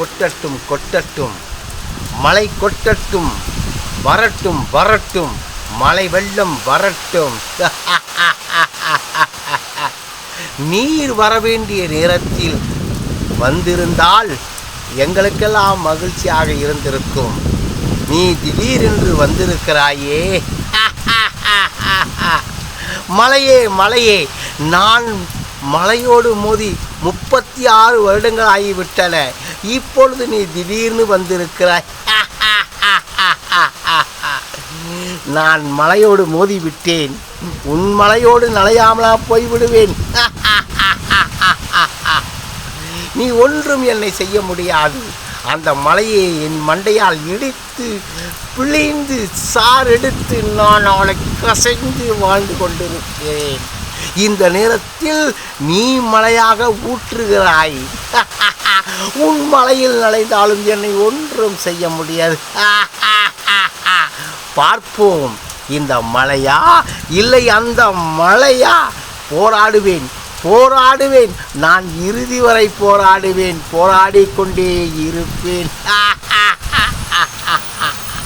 கொட்டட்டும் கொட்டட்டும். மழை கொட்டட்டும் வரட்டும் வரட்டும். மழை வெள்ளம் வரட்டும். நீர் வர வேண்டிய நேரத்தில் வந்திருந்தால் எங்களுக்கெல்லாம் மகிழ்ச்சியாக இருந்திருக்கும். நீ திடீரென்று வந்திருக்கிறாயே. மலையே மலையே நான் மலையோடு மோதி முப்பத்தி ஆறு வருடங்கள் ஆகிவிட்டன இப்பொழுது நீ திடீர்னு வந்திருக்கிறாய் நான் மலையோடு மோதி விட்டேன் உன் மலையோடு நலையாமலா போய்விடுவேன் நீ ஒன்றும் என்னை செய்ய முடியாது அந்த மலையை என் மண்டையால் இடித்து பிழிந்து சார் எடுத்து நான் அவளை கசைந்து வாழ்ந்து கொண்டிருக்கிறேன் இந்த நேரத்தில் நீ மலையாக ஊற்றுகிறாய் உன் மலையில் நனைந்தாலும் என்னை ஒன்றும் செய்ய முடியாது. பார்ப்போம் இந்த மலையா? இல்லை அந்த மலையா? போராடுவேன் போராடுவேன். நான் இறுதி வரை போராடுவேன் போராடி கொண்டே இருப்பேன்.